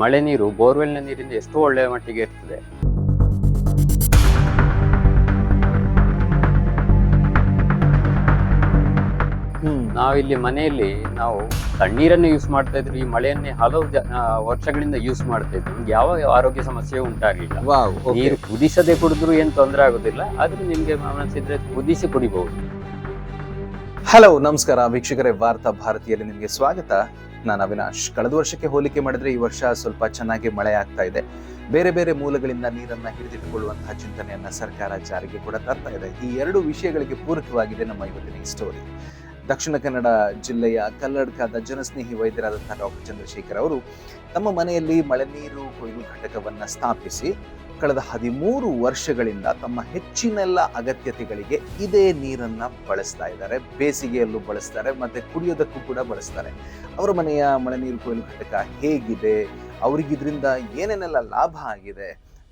ಮಳೆ ನೀರು ಬೋರ್ವೆಲ್ನ ನೀರಿಂದ ಎಷ್ಟು ಒಳ್ಳೆಯ ಮಟ್ಟಿಗೆ ಇರ್ತದೆ. ಹ್ಮ್. ನಾವಿಲ್ಲಿ ಮನೆಯಲ್ಲಿ ನಾವು ತಣ್ಣೀರನ್ನು ಯೂಸ್ ಮಾಡ್ತಾ ಇದ್ರು ಈ ಮಳೆಯನ್ನೇ ಹಲವು ವರ್ಷಗಳಿಂದ ಯೂಸ್ ಮಾಡ್ತಾ ಇದ್ರು. ನಿಮ್ಗೆ ಯಾವ ಆರೋಗ್ಯ ಸಮಸ್ಯೆ ಉಂಟಾಗಲಿಲ್ಲ. ನೀರು ಕುದಿಸದೆ ಕುಡಿದ್ರು ಏನ್ ತೊಂದರೆ ಆಗುದಿಲ್ಲ ಆದ್ರೆ ನಿಮ್ಗೆ ಮನಸ್ಸಿದ್ರೆ ಕುದಿಸಿ ಕುಡಿಬಹುದು. ಹಲೋ ನಮಸ್ಕಾರ. ವೀಕ್ಷಕರೇ ವಾರ್ತಾ ಭಾರತಿಯಲ್ಲಿ ನಿಮಗೆ ಸ್ವಾಗತ. ನಾನು ಅವಿನಾಶ್. ಕಳೆದ ವರ್ಷಕ್ಕೆ ಹೋಲಿಕೆ ಮಾಡಿದ್ರೆ ಈ ವರ್ಷ ಸ್ವಲ್ಪ ಚೆನ್ನಾಗಿ ಮಳೆ ಆಗ್ತಾ ಇದೆ. ಬೇರೆ ಬೇರೆ ಮೂಲಗಳಿಂದ ನೀರನ್ನ ಹಿಡಿದಿಟ್ಟುಕೊಳ್ಳುವಂತಹ ಚಿಂತನೆಯನ್ನ ಸರ್ಕಾರ ಜಾರಿಗೆ ಕೂಡ ತರ್ತಾ ಇದೆ. ಈ ಎರಡು ವಿಷಯಗಳಿಗೆ ಪೂರಕವಾಗಿದೆ ನಮ್ಮ ಇವತ್ತಿನ ಸ್ಟೋರಿ ದಕ್ಷಿಣ ಕನ್ನಡ ಜಿಲ್ಲೆಯ ಕಲ್ಲಡ್ಕಾದ ಜನಸ್ನೇಹಿ ವೈದ್ಯರಾದಂತಹ ಡಾಕ್ಟರ್ ಚಂದ್ರಶೇಖರ್ ಅವರು ತಮ್ಮ ಮನೆಯಲ್ಲಿ ಮಳೆ ನೀರು ಕೊಯ್ಲು ಘಟಕವನ್ನ ಸ್ಥಾಪಿಸಿ ಕಳೆದ ಹದಿಮೂರು ವರ್ಷಗಳಿಂದ ತಮ್ಮ ಹೆಚ್ಚಿನೆಲ್ಲ ಅಗತ್ಯತೆಗಳಿಗೆ ಇದೇ ನೀರನ್ನು ಬಳಸ್ತಾ ಇದ್ದಾರೆ. ಬೇಸಿಗೆಯಲ್ಲೂ ಬಳಸ್ತಾರೆ ಮತ್ತು ಕುಡಿಯೋದಕ್ಕೂ ಕೂಡ ಬಳಸ್ತಾರೆ. ಅವರ ಮನೆಯ ಮಳೆ ನೀರು ಕೊಯ್ಲು ಘಟಕ ಹೇಗಿದೆ? ಅವರಿಗಿದ್ರಿಂದ ಏನೇನೆಲ್ಲ ಲಾಭ ಆಗಿದೆ?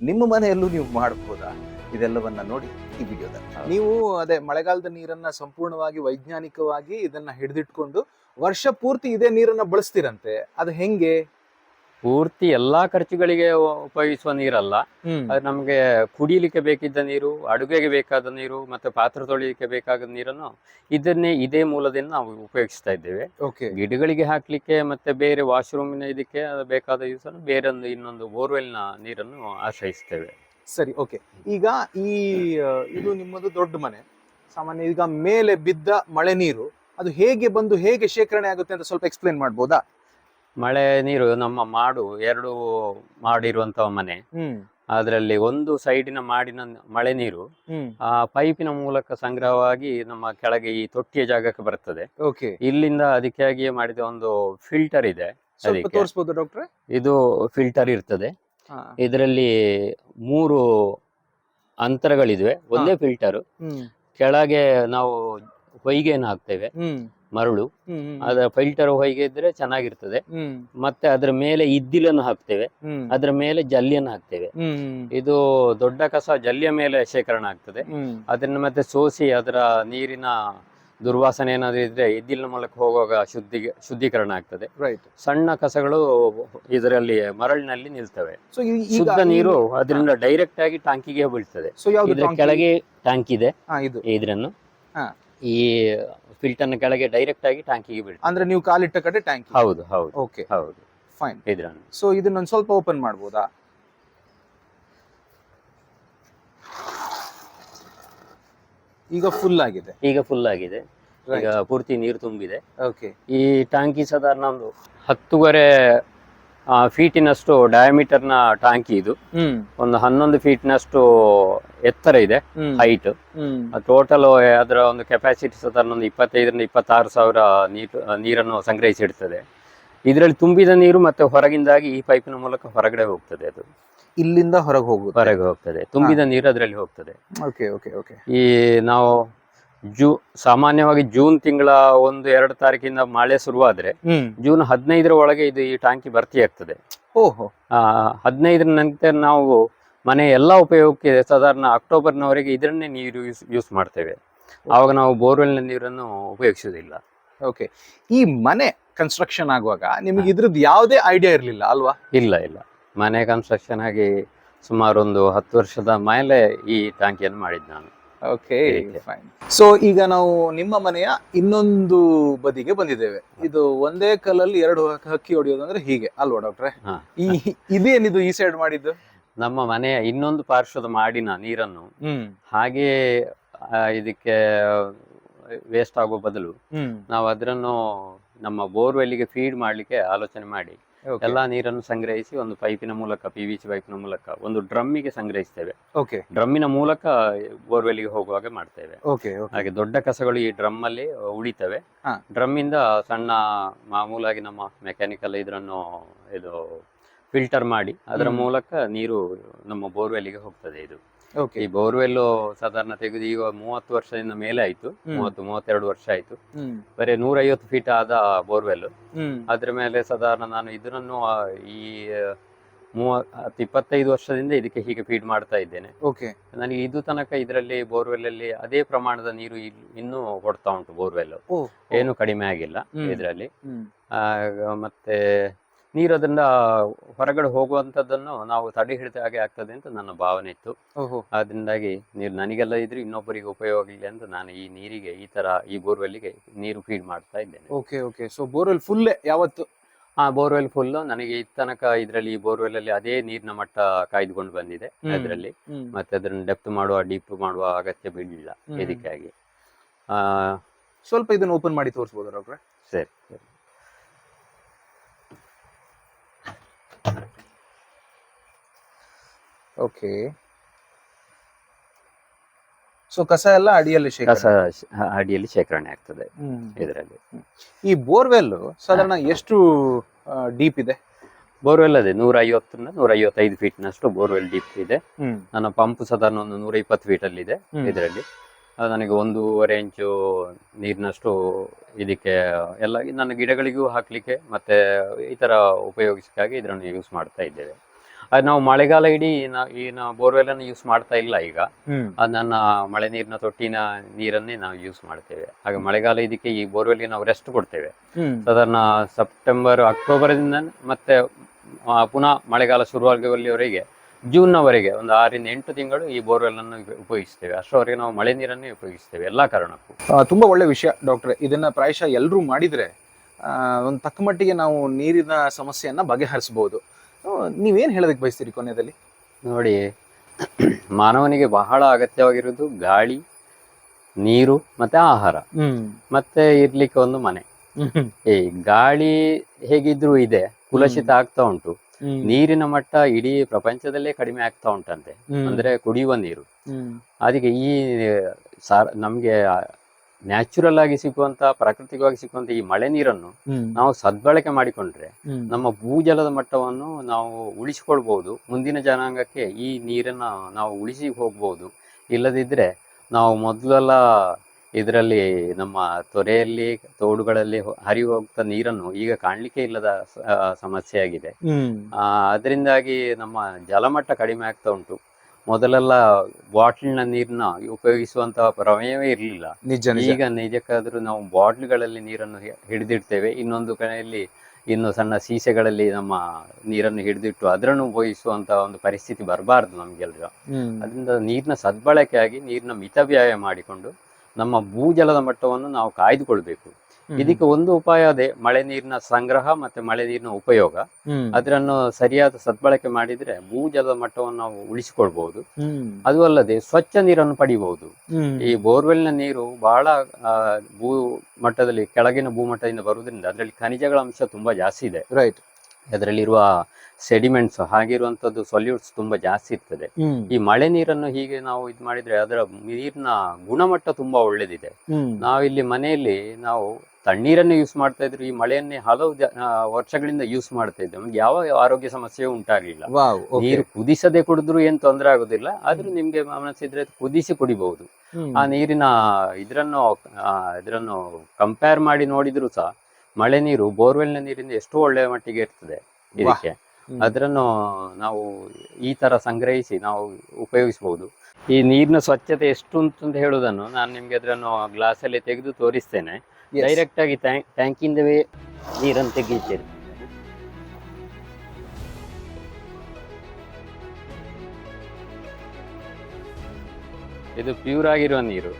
ನಿಮ್ಮ ಮನೆಯಲ್ಲೂ ನೀವು ಮಾಡ್ಬೋದಾ? ಇದೆಲ್ಲವನ್ನ ನೋಡಿ ಈ ವಿಡಿಯೋದಲ್ಲಿ. ನೀವು ಅದೇ ಮಳೆಗಾಲದ ನೀರನ್ನ ಸಂಪೂರ್ಣವಾಗಿ ವೈಜ್ಞಾನಿಕವಾಗಿ ಇದನ್ನ ಹಿಡಿದಿಟ್ಕೊಂಡು ವರ್ಷ ಪೂರ್ತಿ ಇದೇ ನೀರನ್ನ ಬಳಸ್ತೀರಂತೆ. ಅದು ಹೆಂಗೆ? ಪೂರ್ತಿ ಎಲ್ಲಾ ಖರ್ಚುಗಳಿಗೆ ಉಪಯೋಗಿಸುವ ನೀರಲ್ಲ. ಅದು ನಮಗೆ ಕುಡಿಯಲಿಕ್ಕೆ ಬೇಕಿದ್ದ ನೀರು ಅಡುಗೆಗೆ ಬೇಕಾದ ನೀರು ಮತ್ತೆ ಪಾತ್ರೆ ತೊಳಿಲಿಕ್ಕೆ ಬೇಕಾದ ನೀರನ್ನು ಇದನ್ನೇ ಇದೇ ಮೂಲದಿಂದ ನಾವು ಉಪಯೋಗಿಸ್ತಾ ಇದ್ದೇವೆ. ಓಕೆ. ಗಿಡಗಳಿಗೆ ಹಾಕ್ಲಿಕ್ಕೆ ಮತ್ತೆ ಬೇರೆ ವಾಶ್ರೂಮಿನ ಇದಕ್ಕೆ ಅದು ಬೇಕಾದ ಯೂಸ್ ಬೇರೊಂದು ಇನ್ನೊಂದು ಬೋರ್ವೆಲ್ನ ನೀರನ್ನು ಆಶ್ರಯಿಸ್ತೇವೆ. ಸರಿ ಓಕೆ. ಈಗ ಈ ಇದು ನಿಮ್ಮದು ದೊಡ್ಡ ಮನೆ. ಸಾಮಾನ್ಯ ಈಗ ಮೇಲೆ ಬಿದ್ದ ಮಳೆ ನೀರು ಅದು ಹೇಗೆ ಬಂದು ಹೇಗೆ ಶೇಖರಣೆ ಆಗುತ್ತೆ ಅಂತ ಸ್ವಲ್ಪ ಎಕ್ಸ್ಪ್ಲೇನ್ ಮಾಡ್ಬೋದಾ? ಮಳೆ ನೀರು ನಮ್ಮ ಮಾಡು ಎರಡು ಮಾಡಿರುವಂತಹ ಮನೆ. ಅದರಲ್ಲಿ ಒಂದು ಸೈಡಿನ ಮಾಡಿನ ಮಳೆ ನೀರು ಆ ಪೈಪಿನ ಮೂಲಕ ಸಂಗ್ರಹವಾಗಿ ನಮ್ಮ ಕೆಳಗೆ ಈ ತೊಟ್ಟಿಯ ಜಾಗಕ್ಕೆ ಬರ್ತದೆ. ಓಕೆ. ಇಲ್ಲಿಂದ ಅದಕ್ಕಾಗಿಯೇ ಮಾಡಿದ ಒಂದು ಫಿಲ್ಟರ್ ಇದೆ ತೋರಿಸಬಹುದು ಡಾಕ್ಟ್ರೆ? ಇದು ಫಿಲ್ಟರ್ ಇರ್ತದೆ. ಇದರಲ್ಲಿ ಮೂರು ಅಂತರಗಳಿವೆ ಒಂದೇ ಫಿಲ್ಟರ್. ಕೆಳಗೆ ನಾವು ಹೊಯ್ಗೆಯನ್ನು ಹಾಕ್ತೇವೆ. ಮರಳು. ಅದರ ಫಿಲ್ಟರ್ ಹೊಯ್ಗೆ ಇದ್ರೆ ಚೆನ್ನಾಗಿರ್ತದೆ. ಮತ್ತೆ ಅದರ ಮೇಲೆ ಇದ್ದಿಲನ್ನು ಹಾಕ್ತೇವೆ. ಅದರ ಮೇಲೆ ಜಲ್ಲಿಯನ್ನು ಹಾಕ್ತೇವೆ. ಇದು ದೊಡ್ಡ ಕಸ ಜಲ್ಲಿಯ ಮೇಲೆ ಶೇಖರಣೆ ಆಗ್ತದೆ. ಅದನ್ನ ಮತ್ತೆ ಸೋಸಿ ಅದರ ನೀರಿನ ದುರ್ವಾಸನೆ ಏನಾದ್ರು ಇದ್ರೆ ಇದ್ದಿಲಿನ ಮೂಲಕ ಹೋಗುವಾಗ ಶುದ್ಧಿ ಶುದ್ಧೀಕರಣ ಆಗ್ತದೆ. ರೈಟ್ ಸಣ್ಣ ಕಸಗಳು ಇದರಲ್ಲಿ ಮರಳಿನಲ್ಲಿ ನಿಲ್ತವೆ. ಶುದ್ಧ ನೀರು ಅದರಿಂದ ಡೈರೆಕ್ಟ್ ಆಗಿ ಟ್ಯಾಂಕಿಗೆ ಬೀಳ್ತದೆ? ಕೆಳಗೆ ಟ್ಯಾಂಕ್ ಇದೆ. ಇದ್ರನ್ನು. ಈ ಫಿಲ್ಟರ್ನ ಕೆಳಗೆ ಡೈರೆಕ್ಟ್ ಆಗಿ ಟ್ಯಾಂಕಿಗೆ ಬೀಳ್ತದೆ. ಅಂದ್ರೆ ನೀವು ಕಾಲಿಟ್ಟ ಕಡೆ ಟ್ಯಾಂಕ್ ಹೌದು ಹೌದು ಓಕೆ ಹೌದು. ಫೈನ್ ಇದ್ರನ್ನು ಸೊ ಇದನ್ನೊಂದು ಸ್ವಲ್ಪ ಓಪನ್ ಮಾಡ್ಬೋದಾ? ಈಗ ಫುಲ್ ಆಗಿದೆ. ಈಗ ಫುಲ್ ಆಗಿದೆ. ಈಗ ಪೂರ್ತಿ ನೀರು ತುಂಬಿದೆ. ಓಕೆ ಈ ಟ್ಯಾಂಕಿ ಸಾಧಾರಣ ಒಂದು ಹತ್ತುವರೆ ಫೀಟಿನಷ್ಟು ಡಯಾಮೀಟರ್ನ ಟ್ಯಾಂಕಿ ಇದು. ಒಂದು ಹನ್ನೊಂದು ಫೀಟ್ನಷ್ಟು ಎತ್ತರ ಇದೆ ಹೈಟ್ ಟೋಟಲ್ ಅದರ ಒಂದು ಕೆಪಾಸಿಟಿ ಸಾಧಾರಣ ಒಂದು ಇಪ್ಪತ್ತೈದರಿಂದ ಇಪ್ಪತ್ತಾರು ಸಾವಿರ ನೀರು ನೀರನ್ನು ಸಂಗ್ರಹಿಸಿಡ್ತದೆ. ಇದರಲ್ಲಿ ತುಂಬಿದ ನೀರು ಮತ್ತೆ ಹೊರಗಿಂದಾಗಿ ಈ ಪೈಪಿನ ಮೂಲಕ ಹೊರಗಡೆ ಹೋಗ್ತದೆ ಅದು. ಇಲ್ಲಿಂದ ಹೊರಗೆ ಹೋಗುದು ಹೊರಗೆ ಹೋಗ್ತದೆ. ತುಂಬಿದ ನೀರು ಅದರಲ್ಲಿ ಹೋಗ್ತದೆ. ಓಕೆ ಓಕೆ ಓಕೆ ಈ ನಾವು ಜೂ ಸಾಮಾನ್ಯವಾಗಿ ಜೂನ್ ತಿಂಗಳ ಒಂದು ಎರಡು ತಾರೀಕಿಂದ ಮಳೆ ಶುರುವಾದ್ರೆ ಜೂನ್ ಹದಿನೈದರ ಒಳಗೆ ಇದು ಈ ಟ್ಯಾಂಕಿ ಭರ್ತಿ ಆಗ್ತದೆ. ಓಹೋ. ಹದಿನೈದರ ನಂತರ ನಾವು ಮನೆ ಎಲ್ಲ ಉಪಯೋಗಕ್ಕೆ ಸಾಧಾರಣ ಅಕ್ಟೋಬರ್ನವರೆಗೆ ಇದರನ್ನೇ ನೀರು ಯೂಸ್ ಯೂಸ್ ಮಾಡ್ತೇವೆ. ಆವಾಗ ನಾವು ಬೋರ್ವೆಲ್ನ ನೀರನ್ನು ಉಪಯೋಗಿಸೋದಿಲ್ಲ ಓಕೆ. ಈ ಮನೆ ಕನ್ಸ್ಟ್ರಕ್ಷನ್ ಆಗುವಾಗ ನಿಮಗೆ ಇದ್ರದ್ದು ಯಾವುದೇ ಐಡಿಯಾ ಇರಲಿಲ್ಲ ಅಲ್ವಾ? ಇಲ್ಲ ಇಲ್ಲ. ಮನೆ ಕನ್ಸ್ಟ್ರಕ್ಷನ್ ಆಗಿ ಸುಮಾರು ಒಂದು ಹತ್ತು ವರ್ಷದ ಮೇಲೆ ಈ ಟ್ಯಾಂಕಿಯನ್ನು ಮಾಡಿದ್ದು ನಾನು. ಓಕೆ ಫೈನ್ ಸೊ ಈಗ ನಾವು ನಿಮ್ಮ ಮನೆಯ ಇನ್ನೊಂದು ಬದಿಗೆ ಬಂದಿದ್ದೇವೆ. ಇದು ಒಂದೇ ಕಲ್ಲಲ್ಲಿ ಎರಡು ಹಕ್ಕಿ ಹೊಡೆಯೋದು ಅಂದ್ರೆ ಹೀಗೆ. ಅಲ್ವಾ ಡಾಕ್ಟ್ರೆ ಈ ಇದೇನಿದು ಈ ಸೈಡ್ ಮಾಡಿದ್ದು? ನಮ್ಮ ಮನೆಯ ಇನ್ನೊಂದು ಪಾರ್ಶ್ವದ ಮಾಡಿನ ನೀರನ್ನು ಹಾಗೆ ಇದಕ್ಕೆ ವೇಸ್ಟ್ ಆಗೋ ಬದಲು ನಾವು ಅದನ್ನು ನಮ್ಮ ಬೋರ್ವೆಲ್ಗೆ ಫೀಡ್ ಮಾಡಲಿಕ್ಕೆ ಆಲೋಚನೆ ಮಾಡಿ. ಎಲ್ಲಾ ನೀರನ್ನು ಸಂಗ್ರಹಿಸಿ ಒಂದು ಪೈಪಿನ ಮೂಲಕ ಪಿ ವಿ ಸಿ ಪೈಪಿನ ಮೂಲಕ ಒಂದು ಡ್ರಮ್ಮಿಗೆ ಸಂಗ್ರಹಿಸ್ತೇವೆ. ಓಕೆ ಡ್ರಮ್ಮಿನ ಮೂಲಕ ಬೋರ್ವೆಲ್ಗೆ ಹೋಗುವಾಗ ಮಾಡ್ತೇವೆ. ಓಕೆ ಹಾಗೆ ದೊಡ್ಡ ಕಸಗಳು ಈ ಡ್ರಮ್ ಅಲ್ಲಿ ಉಳಿತವೆ. ಡ್ರಮ್ ಇಂದ ಸಣ್ಣ ಮಾಮೂಲಾಗಿ ನಮ್ಮ ಮೆಕ್ಯಾನಿಕಲ್ ಇದನ್ನು ಇದು ಫಿಲ್ಟರ್ ಮಾಡಿ ಅದರ ಮೂಲಕ ನೀರು ನಮ್ಮ ಬೋರ್ವೆಲ್ಗೆ ಹೋಗ್ತದೆ ಇದು. ಈ ಬೋರ್ವೆಲ್ ಸಾಧಾರಣ ತೆಗೆದು ಈಗ ಮೂವತ್ತು ವರ್ಷದಿಂದ ಮೇಲೆ ಆಯ್ತು. ಮೂವತ್ತು ಮೂವತ್ತೆರಡು ವರ್ಷ ಆಯ್ತು. ಬರೀ ನೂರೈವತ್ತು ಫೀಟ್ ಆದ ಬೋರ್ವೆಲ್ ಅದ್ರ ಮೇಲೆ ಸಾಧಾರಣ ನಾನು ಇದನ್ನು ಈ ಮೂವ ಹತ್ತು ಇಪ್ಪತ್ತೈದು ವರ್ಷದಿಂದ ಇದಕ್ಕೆ ಹೀಗೆ ಫೀಡ್ ಮಾಡ್ತಾ ಇದ್ದೇನೆ. ಓಕೆ ನನಗೆ ಇದು ತನಕ ಇದರಲ್ಲಿ ಬೋರ್ವೆಲ್ ಅಲ್ಲಿ ಅದೇ ಪ್ರಮಾಣದ ನೀರು ಇನ್ನೂ ಕೊಡ್ತಾ ಉಂಟು ಬೋರ್ವೆಲ್ ಏನು ಕಡಿಮೆ ಆಗಿಲ್ಲ. ಇದರಲ್ಲಿ. ಮತ್ತೆ ನೀರು ಅದನ್ನ ಹೊರಗಡೆ ಹೋಗುವಂಥದ್ದನ್ನು ನಾವು ತಡೆ ಹಿಡಿದ ಹಾಗೆ ಆಗ್ತದೆ ಅಂತ ನನ್ನ ಭಾವನೆ ಇತ್ತು. ಓಹೋ. ಅದರಿಂದಾಗಿ ನೀರು ನನಗೆಲ್ಲ ಇದ್ರೆ ಇನ್ನೊಬ್ಬರಿಗೆ ಉಪಯೋಗ ಇಲ್ಲ ಅಂತ ನಾನು ಈ ನೀರಿಗೆ ಈ ತರ ಈ ಬೋರ್ವೆಲ್ಗೆ ನೀರು ಫೀಡ್ ಮಾಡ್ತಾ ಇದ್ದೇನೆ. Okay okay. So borewell full ಯಾವತ್ತು? ಆ ಬೋರ್ವೆಲ್ ಫುಲ್ ನನಗೆ ಈ ತನಕ ಇದರಲ್ಲಿ ಈ ಬೋರ್ವೆಲ್ ಅಲ್ಲಿ ಅದೇ ನೀರಿನ ಮಟ್ಟ ಕಾಯ್ದುಕೊಂಡು ಬಂದಿದೆ. ಅದರಲ್ಲಿ. ಮತ್ತೆ ಅದನ್ನ ಡೆಪ್ತ್ ಮಾಡುವ ಡೀಪ್ ಮಾಡುವ ಅಗತ್ಯ ಬೀಳಲಿಲ್ಲ. ಇದಕ್ಕಾಗಿ. ಆ, ಸ್ವಲ್ಪ ಇದನ್ನ ಓಪನ್ ಮಾಡಿ ತೋರಿಸ್ಬೋದು ಡಾಕ್ಟ್ರೆ? ಸರಿ ಸರಿ. ಓಕೆ. ಸೊ ಕಸ ಎಲ್ಲ ಅಡಿಯಲ್ಲಿ ಶೇಖರಣೆ. ಕಸ ಶ- ಅಡಿಯಲ್ಲಿ ಶೇಖರಣೆ ಆಗ್ತದೆ ಹ್ಮ್. ಇದರಲ್ಲಿ. ಈ ಬೋರ್ವೆಲ್ ಸಾಧಾರಣ ಎಷ್ಟು ಡೀಪ್ ಇದೆ? ಬೋರ್ವೆಲ್ ಅದೇ ನೂರ ಐವತ್ತರಿಂದ ನೂರ ಐವತ್ತೈದು ಫೀಟ್ನಷ್ಟು ಬೋರ್ವೆಲ್ ಡೀಪ್ ಇದೆ. ಹ್ಮ್. ನನ್ನ ಪಂಪ್ ಸಾಧಾರಣ ಒಂದು ನೂರ ಇಪ್ಪತ್ತು ಫೀಟಲ್ಲಿ ಇದೆ ಹ್ಮ್. ಇದರಲ್ಲಿ. ಅದು ನನಗೆ ಒಂದೂವರೆ ಇಂಚು ನೀರಿನಷ್ಟು ಇದಕ್ಕೆ ಎಲ್ಲ ನನ್ನ ಗಿಡಗಳಿಗೂ ಹಾಕಲಿಕ್ಕೆ ಮತ್ತೆ ಈ ಥರ ಉಪಯೋಗಿಸಕ್ಕಾಗಿ ಇದನ್ನು ಯೂಸ್ ಮಾಡ್ತಾ ಇದ್ದೇವೆ. ಅದು ನಾವು ಮಳೆಗಾಲ ಇಡೀ ನಾ- ಈ ಬೋರ್ವೆಲ್ ಬೋರ್ವೆಲನ್ನು ಯೂಸ್ ಮಾಡ್ತಾ ಇಲ್ಲ ಈಗ. ಅದ್ ನನ್ನ ಮಳೆ ನೀರಿನ ತೊಟ್ಟಿನ ನೀರನ್ನೇ ನಾವು ಯೂಸ್ ಮಾಡ್ತೇವೆ. ಹಾಗೆ ಮಳೆಗಾಲ ಇದಕ್ಕೆ ಈ ಬೋರ್ವೆಲ್ಗೆ ನಾವು ರೆಸ್ಟ್ ಕೊಡ್ತೇವೆ. ಅದನ್ನ ಸಾಧಾರಣ ಸೆಪ್ಟೆಂಬರ್ ಅಕ್ಟೋಬರ್ದಿಂದ ಮತ್ತೆ ಪುನಃ ಮಳೆಗಾಲ ಶುರುವಾಗುವಲ್ಲಿವರೆಗೆ ಜೂನ್ನವರೆಗೆ ಒಂದು ಆರಿಂದ ಎಂಟು ತಿಂಗಳು ಈ ಬೋರ್ವೆಲ್ ಅನ್ನು ಉಪ- ಉಪಯೋಗಿಸ್ತೇವೆ. ಅಷ್ಟರವರೆಗೆ ನಾವು ಮಳೆ ನೀರನ್ನೇ ಉಪಯೋಗಿಸ್ತೇವೆ ಎಲ್ಲಾ ಕಾರಣಕ್ಕೂ. ತುಂಬಾ ಒಳ್ಳೆ ವಿಷಯ ಡಾಕ್ಟರ್. ಇದನ್ನ ಪ್ರಾಯಶಃ ಎಲ್ಲರೂ ಮಾಡಿದ್ರೆ ಆ, ಒಂದು ತಕ್ಕ ಮಟ್ಟಿಗೆ ನಾವು ನೀರಿನ ಸಮಸ್ಯೆಯನ್ನ ಬಗೆಹರಿಸಬಹುದು ನೀವೇನ್ ಹೇಳೋದಕ್ಕೆ ಬಯಸ್ತೀರಿ ಕೊನೆಯಲ್ಲಿ ನೋಡಿ ಮಾನವನಿಗೆ ಬಹಳ ಅಗತ್ಯವಾಗಿರೋದು ಗಾಳಿ ನೀರು ಮತ್ತೆ ಆಹಾರ. ಮತ್ತೆ ಇರ್ಲಿಕ್ಕೆ ಒಂದು ಮನೆ. ಏ ಗಾಳಿ ಹೇಗಿದ್ರೂ ಇದೆ ಕುಲಸಿತ ಆಗ್ತಾ ಉಂಟು. ನೀರಿನ ಮಟ್ಟ ಇಡೀ ಪ್ರಪಂಚದಲ್ಲೇ ಕಡಿಮೆ ಆಗ್ತಾ ಉಂಟಂತೆ. ಅಂದ್ರೆ ಕುಡಿಯುವ ನೀರು. ಅದಕ್ಕೆ ಈ ಸಾರ್ ನಮ್ಗೆ ನ್ಯಾಚುರಲ್ ಆಗಿ ಸಿಗುವಂತ ಪ್ರಾಕೃತಿಕವಾಗಿ ಸಿಗುವಂತ ಈ ಮಳೆ ನೀರನ್ನು ನಾವು ಸದ್ಬಳಕೆ ಮಾಡಿಕೊಂಡ್ರೆ ನಮ್ಮ ಭೂಜಲದ ಮಟ್ಟವನ್ನು ನಾವು ಉಳಿಸಿಕೊಳ್ಬಹುದು. ಮುಂದಿನ ಜನಾಂಗಕ್ಕೆ ಈ ನೀರನ್ನ ನಾವು ಉಳಿಸಿ ಹೋಗ್ಬಹುದು. ಇಲ್ಲದಿದ್ರೆ ನಾವು ಮೊದಲೆಲ್ಲ ಇದರಲ್ಲಿ ನಮ್ಮ ತೊರೆಯಲ್ಲಿ ತೋಡುಗಳಲ್ಲಿ ಹರಿ ಹೋಗ್ತಾ ನೀರನ್ನು ಈಗ ಕಾಣಲಿಕ್ಕೆ ಇಲ್ಲದ ಸಮಸ್ಯೆ ಆಗಿದೆ ಅದರಿಂದಾಗಿ ನಮ್ಮ ಜಲಮಟ್ಟ ಕಡಿಮೆ ಆಗ್ತಾ ಉಂಟು. ಮೊದಲೆಲ್ಲ ಬಾಟ್ಲಿನ ನೀರನ್ನ ಉಪಯೋಗಿಸುವಂತಹ ಪ್ರಮೇಯವೇ ಇರಲಿಲ್ಲ ನಿಜ ನಿಜ ಈಗ ನಿಜಕ್ಕಾದ್ರೂ ನಾವು ಬಾಟ್ಲ್ಗಳಲ್ಲಿ ನೀರನ್ನು ಹಿ- ಹಿಡಿದಿಡ್ತೇವೆ ಇನ್ನೊಂದು ಕಡೆಯಲ್ಲಿ ಇನ್ನು ಸಣ್ಣ ಸೀಸೆಗಳಲ್ಲಿ ನಮ್ಮ ನೀರನ್ನು ಹಿಡಿದಿಟ್ಟು ಅದರನ್ನು ಉಪಯೋಗಿಸುವಂತಹ ಒಂದು ಪರಿಸ್ಥಿತಿ ಬರಬಾರ್ದು ನಮ್ಗೆಲ್ರ ಹ್ಮ್. ಅದರಿಂದ ನೀರಿನ ಸದ್ಬಳಕೆಯಾಗಿ ನೀರಿನ ಮಿತವ್ಯಯ ಮಾಡಿಕೊಂಡು ನಮ್ಮ ಭೂಜಲದ ಮಟ್ಟವನ್ನು ನಾವು ಕಾಯ್ದುಕೊಳ್ಬೇಕು. ಇದಕ್ಕೆ ಒಂದು ಉಪಾಯ ಅದೇ ಮಳೆ ನೀರಿನ ಸಂಗ್ರಹ ಮತ್ತೆ ಮಳೆ ನೀರಿನ ಉಪಯೋಗ. ಅದರನ್ನು ಅದನ್ನು ಸರಿಯಾದ ಸದ್ಬಳಕೆ ಮಾಡಿದ್ರೆ ಭೂಜಲದ ಮಟ್ಟವನ್ನು ನಾವು ಉಳಿಸಿಕೊಳ್ಬಹುದು. ಅದು ಅಲ್ಲದೆ ಸ್ವಚ್ಛ ನೀರನ್ನು ಪಡಿಬಹುದು. ಈ ಬೋರ್ವೆಲ್ನ ನೀರು ಬಹಳ ಭೂ ಮಟ್ಟದಲ್ಲಿ ಕೆಳಗಿನ ಭೂಮಟ್ಟದಿಂದ ಬರುವುದರಿಂದ ಅದರಲ್ಲಿ ಖನಿಜಗಳ ಅಂಶ ತುಂಬಾ ಜಾಸ್ತಿ ಇದೆ. ರೈಟ್ ಅದರಲ್ಲಿರುವ ಸೆಡಿಮೆಂಟ್ಸ್ ಹಾಗಿರುವಂತದ್ದು ಸೊಲ್ಯೂಟ್ಸ್ ತುಂಬಾ ಜಾಸ್ತಿ ಇರ್ತದೆ. ಈ ಮಳೆ ನೀರನ್ನು ಹೀಗೆ ನಾವು ಇದು ಮಾಡಿದ್ರೆ ಅದರ ನೀರಿನ ಗುಣಮಟ್ಟ ತುಂಬಾ ಒಳ್ಳೇದಿದೆ. ನಾವಿಲ್ಲಿ ಮನೆಯಲ್ಲಿ ನಾವು ತಣ್ಣೀರನ್ನು ಯೂಸ್ ಮಾಡ್ತಾ ಇದ್ರು ಈ ಮಳೆಯನ್ನೇ ಹಲವು ವರ್ಷಗಳಿಂದ ಯೂಸ್ ಮಾಡ್ತಾ ಇದ್ದೇವೆ ನಮ್ಗೆ ಯಾವ ಆರೋಗ್ಯ ಸಮಸ್ಯೆ ಉಂಟಾಗಲಿಲ್ಲ. ನೀರು ಕುದಿಸದೆ ಕುಡಿದ್ರು ಏನ್ ತೊಂದರೆ ಆಗುದಿಲ್ಲ ಆದ್ರೂ ನಿಮ್ಗೆ ಮನಸ್ಸಿದ್ರೆ ಕುದಿಸಿ ಕುಡಿಬಹುದು. ಆ ನೀರಿನ ಇದ್ರನ್ನು ಇದ್ರನ್ನು ಕಂಪೇರ್ ಮಾಡಿ ನೋಡಿದ್ರು ಸಹ ಮಳೆ ನೀರು ಬೋರ್ವೆಲ್ನ ನೀರಿಂದ ಎಷ್ಟು ಒಳ್ಳೆಯ ಮಟ್ಟಿಗೆ ಇರ್ತದೆ ಇದಕ್ಕೆ. ಅದ್ರನ್ನು ಅದನ್ನು ನಾವು ಈ ತರ ಸಂಗ್ರಹಿಸಿ ನಾವು ಉಪಯೋಗಿಸಬಹುದು. ಈ ನೀರಿನ ಸ್ವಚ್ಛತೆ ಎಷ್ಟು ಅಂತ ಹೇಳುವುದನ್ನು ನಾನು ನಿಮ್ಗೆ ಅದನ್ನು ಗ್ಲಾಸ್ ಅಲ್ಲಿ ತೆಗೆದು ತೋರಿಸ್ತೇನೆ. ಡೈರೆಕ್ಟ್ ಆಗಿ ಟ್ಯಾಂಕಿಂದವೇ ನೀರನ್ನು ತೆಗೀತೇನೆ ಇದು ಪ್ಯೂರ್ ಆಗಿರುವ ನೀರು.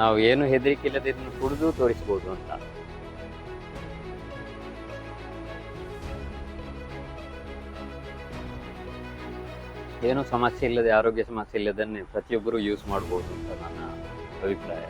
ನಾವು ಏನು ಹೆದರಿಕೆ ಇಲ್ಲದೆ ಇದನ್ನು ಕುಡಿದು ತೋರಿಸಬಹುದು ಅಂತ. ಏನು ಸಮಸ್ಯೆ ಇಲ್ಲದೆ ಆರೋಗ್ಯ ಸಮಸ್ಯೆ ಇಲ್ಲದನ್ನೇ ಪ್ರತಿಯೊಬ್ಬರು ಯೂಸ್ ಮಾಡ್ಬೋದು ಅಂತ ನನ್ನ ಅಭಿಪ್ರಾಯ.